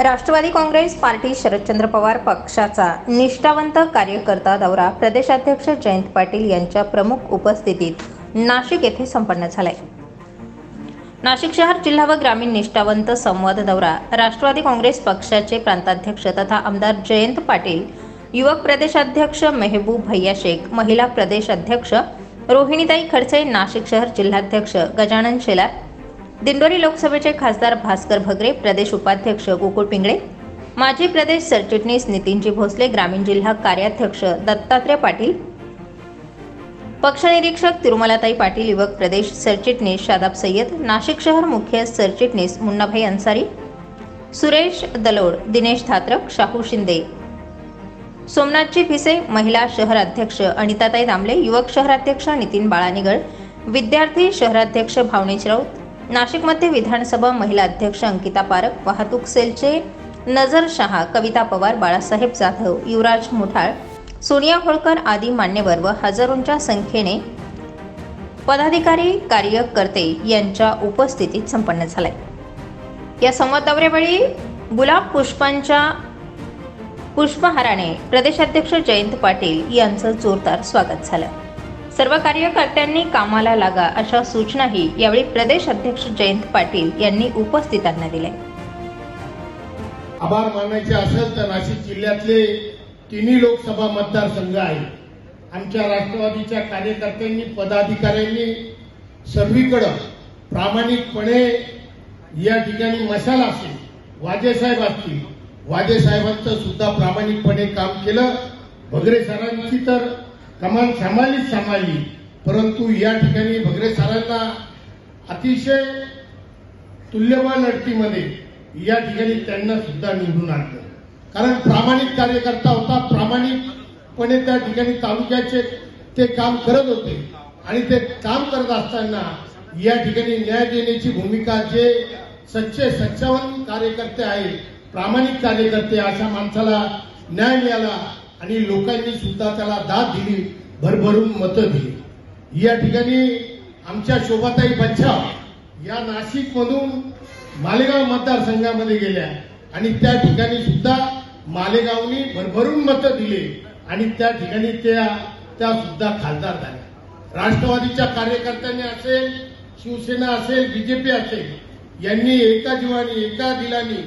Rashtrawadi Congress party Sharadchandra Pawar पक्षाचा निष्ठावंत कार्यकर्ता दौरा प्रदेशाध्यक्ष जयंत पाटील यांच्या प्रमुख उपस्थितीत नाशिक येथे संपन्न झालाय. नाशिक शहर जिल्हा व ग्रामीण निष्ठावंत संवाद दौरा राष्ट्रवादी काँग्रेस पक्षाचे प्रांताध्यक्ष तथा आमदार जयंत पाटील युवक प्रदेशाध्यक्ष मेहबूब भैया शेख महिला प्रदेशाध्यक्ष रोहिणीताई खडसे नाशिक शहर जिल्हाध्यक्ष गजानन शेलार दिंडोरी लोकसभेचे खासदार भास्कर भगरे प्रदेश उपाध्यक्ष गोकुळ पिंगळे माजी प्रदेश सरचिटणीस नितीनजी भोसले ग्रामीण जिल्हा कार्याध्यक्ष दत्तात्रय पाटील पक्षनिरीक्षक तिरुमलाताई पाटील युवक प्रदेश सरचिटणीस शादाब सय्यद नाशिक शहर मुख्य सरचिटणीस मुन्नाभाई अन्सारी सुरेश दलोड दिनेश धात्रक शाहू शिंदे सोमनाथजी भिसे महिला शहराध्यक्ष अनिताताई दामले युवक शहराध्यक्ष नितीन बाळानिगळ विद्यार्थी शहराध्यक्ष भावनेश राऊत नाशिकमध्ये विधानसभा महिला अध्यक्ष अंकिता पारख वाहतूक सेलचे नजर शहा कविता पवार बाळासाहेब जाधव युवराज मुठाळ सोनिया होळकर आदी मान्यवर व हजारोंच्या संख्येने पदाधिकारी कार्यकर्ते यांच्या उपस्थितीत संपन्न झालाय. या संवाद दौऱ्यावेळी गुलाब पुष्पांच्या पुष्पहाराने प्रदेशाध्यक्ष जयंत पाटील यांचं जोरदार स्वागत झालं. सर्व कार्यकर्त्यांनी कामाला लागा अशा सूचनाही यावेळी प्रदेश अध्यक्ष जयंत पाटील यांनी उपस्थितांना दिल्या. आभार मानायचे असेल तर नाशिक जिल्ह्यातले तिन्ही लोकसभा मतदारसंघ आहेत. आमच्या राष्ट्रवादीच्या कार्यकर्त्यांनी पदाधिकाऱ्यांनी सर्वीकडं प्रामाणिकपणे या ठिकाणी मशाल असेल वाजेसाहेब असतील वाजेसाहेबांचं सुद्धा प्रामाणिकपणे काम केलं. भगरे सरांची तर कमान सांभाळलीच सांभाळली परंतु या ठिकाणी भगरे सरांना अतिशय तुल्यवान लढतीमध्ये या ठिकाणी त्यांना सुद्धा निवडून आणलं. कारण प्रामाणिक कार्यकर्ता होता प्रामाणिकपणे त्या ठिकाणी तालुक्याचे ते काम करत होते. आणि ते काम करत असताना या ठिकाणी न्याय देण्याची भूमिका जे सच्चे सच्चावन कार्यकर्ते आहेत प्रामाणिक कार्यकर्ते अशा माणसाला न्याय मिळाला आणि लोकांनी सुद्धा त्याला दाद दिली भरभरून मतं दिली. या ठिकाणी आमच्या शोभाताई बच्चा या नाशिक मधून मालेगाव मतदारसंघामध्ये गेल्या. आणि त्या ठिकाणी सुद्धा मालेगावनी भरभरून मतं दिले. आणि त्या ठिकाणी त्या त्या सुद्धा खासदार झाल्या. राष्ट्रवादीच्या कार्यकर्त्यांनी असेल शिवसेना असेल बीजेपी असेल यांनी एका जीवानी एका दिलानी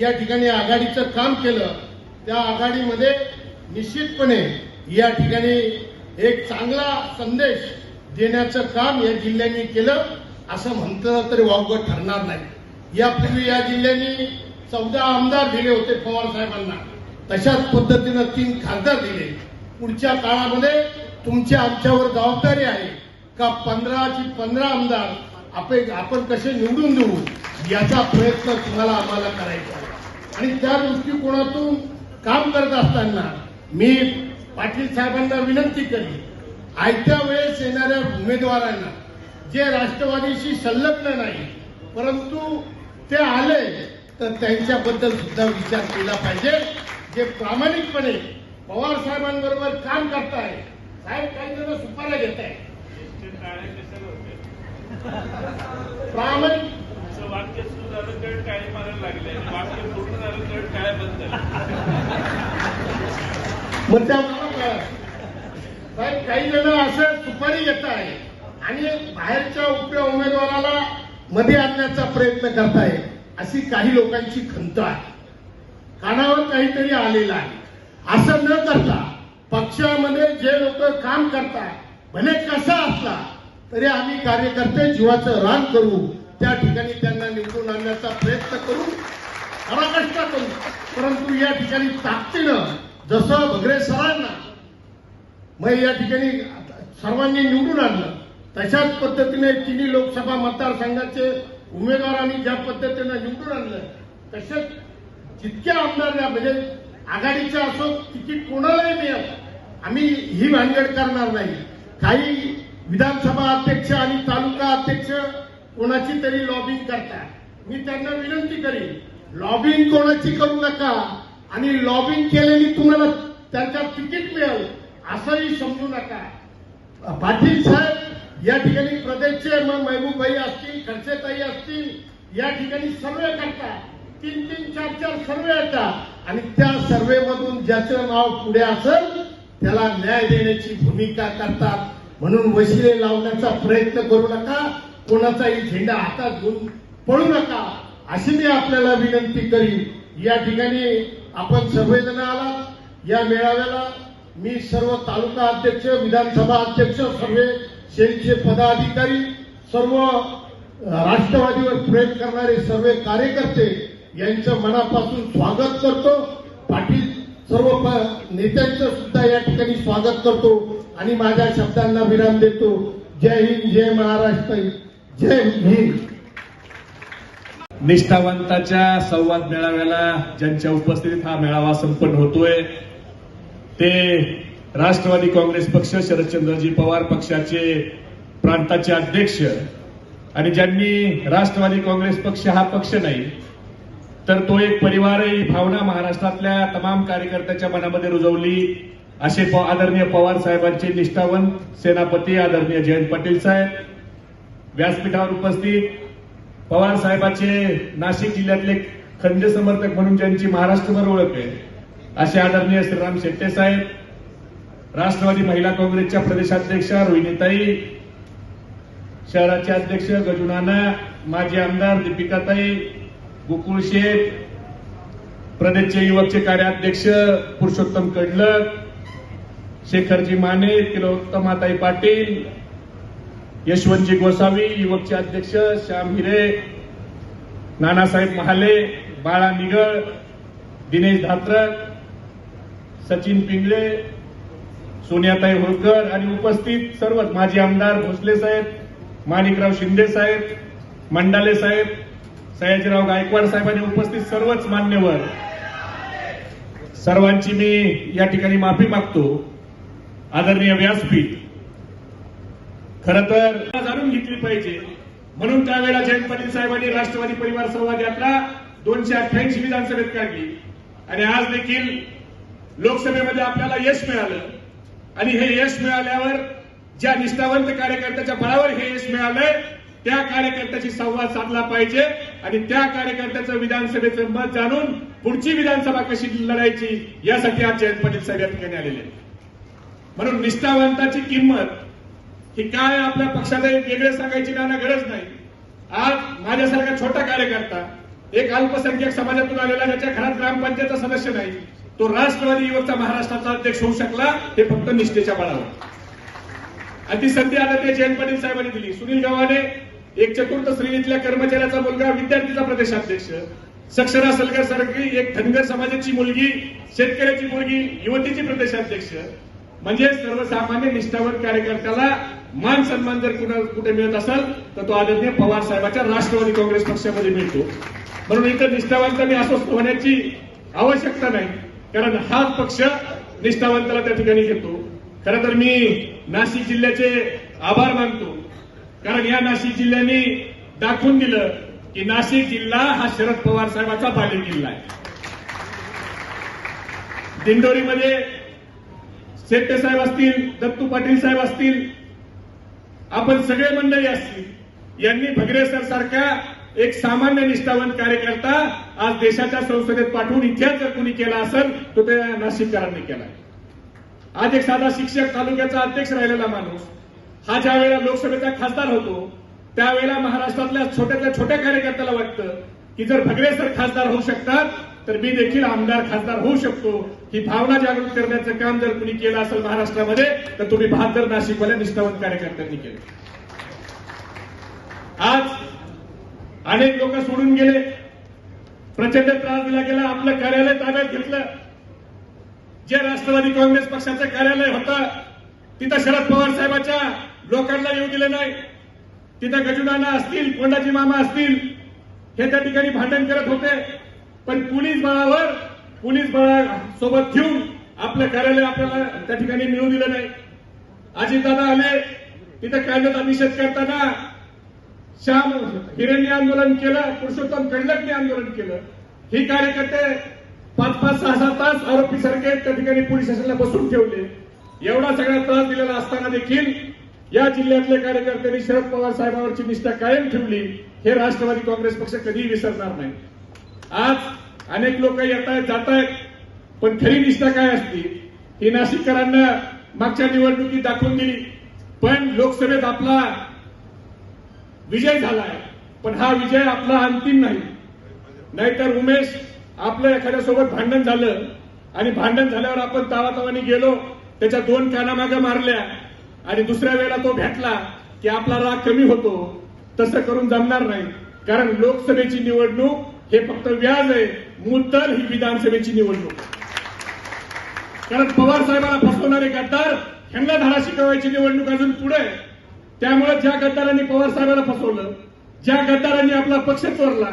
या ठिकाणी आघाडीचं काम केलं. त्या आघाडीमध्ये निश्चितपणे या ठिकाणी एक चांगला संदेश देण्याचं काम या जिल्ह्यांनी केलं असं म्हटलं तरी वावगं ठरणार नाही. यापूर्वी या जिल्ह्यांनी चौदा आमदार दिले होते पवार साहेबांना. तशाच पद्धतीनं तीन खासदार दिले. पुढच्या काळामध्ये तुमच्या आमच्यावर जबाबदारी आहे का पंधराची पंधरा आमदार आपण आपण कसे निवडून देऊ याचा प्रयत्न तुम्हाला आम्हाला करायचा आहे. आणि त्या दृष्टिकोनातून काम करत असताना मी पाटील साहेबांना विनंती करी आयत्या वेळेस येणाऱ्या उमेदवारांना जे राष्ट्रवादीशी संलग्न नाही परंतु ते आले तर त्यांच्याबद्दल सुद्धा विचार केला पाहिजे. जे प्रामाणिकपणे पवार साहेबांबरोबर काम करताय साहेब काही जण सुपाऱ्या घेत आहे प्रामाणिक सुरू तर टाळी मारायला लागले वाक्य पूर्ण झालं तर टाळ्या बंद मग त्या साहेब काही जण असं सुपारी घेत आहे आणि बाहेरच्या उपया उमेदवाराला मध्ये आणण्याचा प्रयत्न करताय अशी काही लोकांची खंत आहे. कानावर काहीतरी आलेलं आहे. असं न करता पक्षामध्ये जे लोक काम करतात भले कसा असला तरी आम्ही कार्यकर्ते जीवाचं रान करू त्या ठिकाणी त्यांना निवडून आणण्याचा प्रयत्न करू खरा कष्ट करू. परंतु या ठिकाणी ताकदीनं जसं भगरे सरांना मग या ठिकाणी सर्वांनी निवडून आणलं तशाच पद्धतीने तिन्ही लोकसभा मतदारसंघाचे उमेदवारांनी ज्या पद्धतीनं निवडून आणलं तसेच जितक्या आमदार या म्हणजे आघाडीच्या असो तिकीट कोणालाही मिळत आम्ही ही भानगड करणार नाही. काही विधानसभा अध्यक्ष आणि तालुका अध्यक्ष कोणाची तरी लॉबिंग करतात मी त्यांना विनंती करीन लॉबिंग कोणाची करू नका आणि लॉबिंग केलेली तुम्हाला त्यांच्या तिकीट मिळेल असंही समजू नका. पाटील साहेब या ठिकाणी प्रदेशचे मग महबूबाई असतील खडसेताई असतील या ठिकाणी सर्वे करतात. तीन तीन चार चार सर्वे येतात. आणि त्या सर्वे मधून ज्याचं नाव पुढे असेल त्याला न्याय देण्याची भूमिका करतात. म्हणून वशिले लावण्याचा प्रयत्न करू नका. कोणाचाही झेंडा हातात घेऊन पळू नका अशी मी आपल्याला विनंती करीन. या ठिकाणी आपण सर्वजण आलात. या मेळाव्याला मी सर्व तालुका अध्यक्ष विधानसभा अध्यक्ष सर्व सेलचे पदाधिकारी सर्व राष्ट्रवादीवर प्रेम करणारे सर्व कार्यकर्ते यांचं मनापासून स्वागत करतो. पाटील सर्व प- नेत्यांचं सुद्धा या ठिकाणी स्वागत करतो आणि माझ्या शब्दांना विराम देतो. जय हिंद जय महाराष्ट्र. जय हिंद. निष्ठावंताच्या संवाद मेळाव्याला ज्यांच्या उपस्थितीत हा मेळावा संपन्न होतोय ते राष्ट्रवादी काँग्रेस पक्ष शरदचंद्रजी पवार पक्षाचे प्रांताचे अध्यक्ष. आणि ज्यांनी राष्ट्रवादी काँग्रेस पक्ष हा पक्ष नाही तर तो एक परिवार ही भावना महाराष्ट्रातल्या तमाम कार्यकर्त्याच्या मनामध्ये रुजवली. असे आदरणीय पवार साहेबांचे निष्ठावंत सेनापती आदरणीय जयंत पाटील साहेब व्यासपीठावर उपस्थित पवार साहेबांचे नाशिक जिल्ह्यातले खंड समर्थक म्हणून ज्यांची महाराष्ट्रभर ओळख आहे असे आदरणीय श्रीराम शेट्टे साहेब राष्ट्रवादी महिला काँग्रेसच्या प्रदेशाध्यक्षा रोहिणीताई शहराचे अध्यक्ष गजुनाना माजी आमदार दीपिकाताई गोकुळ शेठ प्रदेशचे युवकचे कार्याध्यक्ष पुरुषोत्तम कडलक शेखरजी माने तिलोत्तमाताई पाटील यशवंतजी गोसावी युवकचे अध्यक्ष श्याम हिरे नानासाहेब महाले बाळा निगळ दिनेश धात्रक सचिन पिंगळे सोनियाताई होळकर आणि उपस्थित सर्वच माजी आमदार भोसले साहेब माणिकराव शिंदे साहेब मंडाले साहेब सयाजीराव गायकवाड साहेबांनी उपस्थित सर्वच मान्यवर. सर्वांची मी या ठिकाणी माफी मागतो. आदरणीय व्यासपीठ खर तर जाणून घेतली पाहिजे. म्हणून त्यावेळेला जयंत पाटील साहेबांनी राष्ट्रवादी परिवार संवाद यात्रा दोनशे अठ्ठ्याऐंशी विधानसभेत काढली. आणि आज देखील लोकसभेमध्ये आपल्याला यश मिळालं. आणि हे यश मिळाल्यावर ज्या निष्ठावंत कार्यकर्त्याच्या बळावर हे यश मिळालंय त्या कार्यकर्त्याशी संवाद साधला पाहिजे. आणि त्या कार्यकर्त्याचं विधानसभेचं मत जाणून पुढची विधानसभा कशी लढायची यासाठी आज जयंत पाटील साहेब या ठिकाणी आलेले म्हणून निष्ठावंताची किंमत की काय आपल्या पक्षाला एक वेगळे सांगायची नाना गरज नाही. आज माझ्यासारखा छोटा कार्यकर्ता एक अल्पसंख्याक समाजातून आलेला ज्याच्या घरात ग्रामपंचायतचा सदस्य नाही तो राष्ट्रवादी युवकचा महाराष्ट्राचा अध्यक्ष होऊ शकला हे फक्त निष्ठेच्या बळावर. आणि ती संधी आता ते जयंत पाटील साहेबांनी दिली. सुनील गव्हाणे एक चतुर्थ श्रेणीतल्या कर्मचाऱ्याचा मुलगा विद्यार्थीचा प्रदेशाध्यक्ष सक्षरा सलगर सारखी एक धनगर समाजाची मुलगी शेतकऱ्याची मुलगी युवतीची प्रदेशाध्यक्ष म्हणजे सर्वसामान्य निष्ठावंत कार्यकर्त्याला मान सन्मान जर कुणा कुठे मिळत असेल तर तो आदरणीय पवार साहेबांच्या राष्ट्रवादी काँग्रेस पक्षामध्ये मिळतो. म्हणून इथं निष्ठावंतांनी अस्वस्थ होण्याची आवश्यकता नाही. कारण हाच पक्ष निष्ठावंताला त्या ठिकाणी घेतो. खरं तर मी नाशिक जिल्ह्याचे आभार मानतो. कारण या नाशिक जिल्ह्याने दाखवून दिलं की नाशिक जिल्हा हा शरद पवार साहेबांचा बाले किल्ला आहे. दिंडोरीमध्ये शेट्टे साहेब असतील दत्तू पाटील साहेब असतील आपण सगळे मंडळी असतील यांनी भगरे सर सारख्या एक सामान्य निष्ठावंत कार्यकर्ता आज देशाच्या संसदेत पाठवून इतिहास जर कुणी केला असेल तो त्या नाशिककरांनी केला. आज एक साधा शिक्षक तालुक्याचा अध्यक्ष राहिलेला माणूस हा ज्या वेळेला लोकसभेचा खासदार होतो त्यावेळेला महाराष्ट्रातल्या छोट्यातल्या छोट्या कार्यकर्त्याला वाटतं की जर भगरे सर खासदार होऊ शकतात तर मी देखील आमदार खासदार होऊ शकतो. ही भावना जागृत करण्याचं काम जर कुणी केलं असेल महाराष्ट्रामध्ये तर तुम्ही बहात्तर नाशिकवाल्या निष्ठावंत कार्यकर्त्यांनी केलं. आज अनेक लोक सोडून गेले. प्रचंड त्रास दिला गेला. आपलं कार्यालय ताब्यात घेतलं. जे राष्ट्रवादी काँग्रेस पक्षाचं कार्यालय होतं तिथं शरद पवार साहेबाच्या लोकांना येऊ दिले नाही. तिथं गजुनाना असतील कोंडाजी मामा असतील हे त्या ठिकाणी भांडण करत होते. पण पोलीस बळावर पोलीस बळा सोबत घेऊन आपलं कार्यालय आपल्याला त्या ठिकाणी मिळू दिलं नाही. अजितदादा आले तिथं कायद्याचा निषेध करताना श्याम हिरेंनी आंदोलन केलं पुरुषोत्तम कडलकने आंदोलन केलं. ही कार्यकर्ते पाच पाच सहा सहा तास आरोपी सारखे त्या ठिकाणी पोलीस स्टेशनला बसून ठेवले. एवढा सगळा त्रास दिलेला असताना देखील या जिल्ह्यातल्या कार्यकर्त्यांनी शरद पवार साहेबांवरची निष्ठा कायम ठेवली. हे राष्ट्रवादी काँग्रेस पक्ष कधीही विसरणार नाही. आज अनेक लोक येत आहेत जात आहेत पण खरी निष्ठा काय असती? ही नाशिककरांना मागच्या निवडणुकीत दाखवून दिली. पण लोकसभेत आपला विजय झालाय पण हा विजय आपला अंतिम नाही. नाहीतर उमेश आपलं एखाद्या सोबत भांडण झालं आणि भांडण झाल्यावर आपण तावातावानी गेलो त्याच्या दोन कानामागे मारल्या आणि दुसऱ्या वेळेला तो भेटला की आपला राग कमी होतो. तसं करून जमणार नाही. कारण लोकसभेची निवडणूक हे फक्त व्याज आहे. मुद्दल ही विधानसभेची निवडणूक. कारण पवार साहेबांना फसवणारे गद्दार ह्यांना धडा शिकवायची निवडणूक अजून पुढे त्यामुळे ज्या गद्दारांनी पवार साहेबांना फसवलं ज्या गद्दारांनी आपला पक्ष चोरला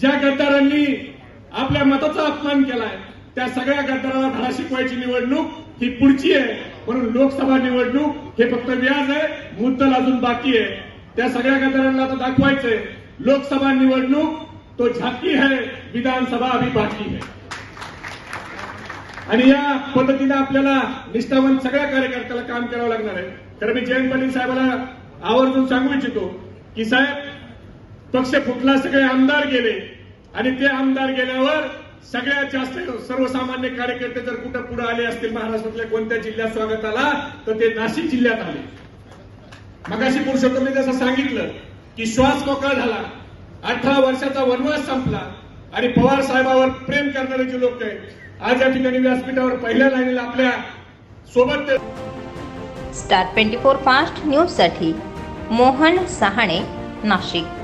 ज्या गद्दारांनी आपल्या मताचा अपमान केलाय त्या सगळ्या गद्दाराला धडा शिकवायची निवडणूक ही पुढची आहे. म्हणून लोकसभा निवडणूक हे फक्त व्याज आहे मुद्दल अजून बाकी आहे. त्या सगळ्या गद्दारांना आता दाखवायचंय. लोकसभा निवडणूक तो झाकी है विधानसभा अभी बाकी है। आणि या पद्धतीने आपल्याला निष्ठावंत सगळ्या कार्यकर्त्याला काम करावं लागणार आहे. तर मी जयंत पाटील साहेबाला आवर्जून सांगू इच्छितो की साहेब पक्ष फुटला सगळे आमदार गेले. आणि ते आमदार गेल्यावर सगळ्यात जास्त सर्वसामान्य कार्यकर्ते जर कुठं पुढे आले असतील महाराष्ट्रातल्या कोणत्या जिल्ह्यात स्वागताला तर ते नाशिक जिल्ह्यात आले. मगाशी पुरुषोत्तमने जसं सांगितलं की श्वास मोकळा झाला. अठरा वर्षाचा वनवास संपला आणि पवार साहेबावर प्रेम करणारे जे लोक आहेत आज या ठिकाणी व्यासपीठावर पहिल्या लाईनीला आपल्यासोबत स्टार ट्वेंटी फोर फास्ट न्यूजसाठी मोहन सहाणे नाशिक.